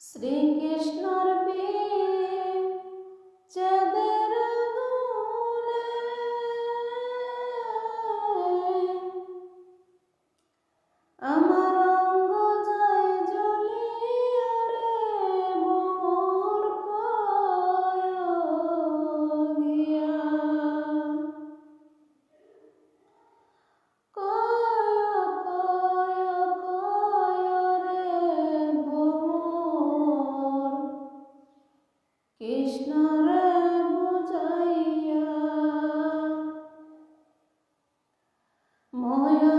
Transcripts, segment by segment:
শ্রীকৃষ্ণ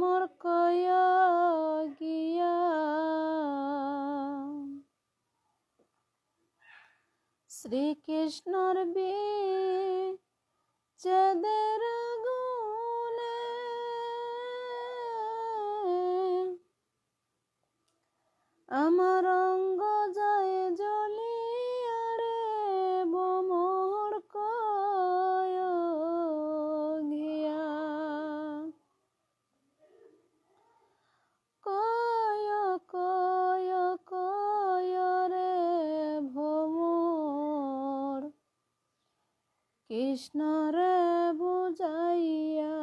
মোর কয় গিয়া। শ্রীকৃষ্ণর বীর কৃষ্ণরে বুঝাইয়া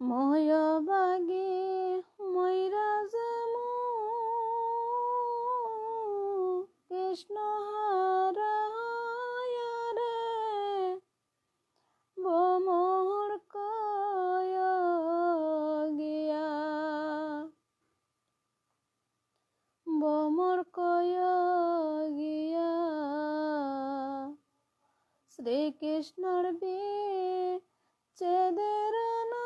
ময় বাগি ময়রা যেমু। কৃষ্ণ গিয়া বম শ্রীকৃষ্ণর বীর চেদের না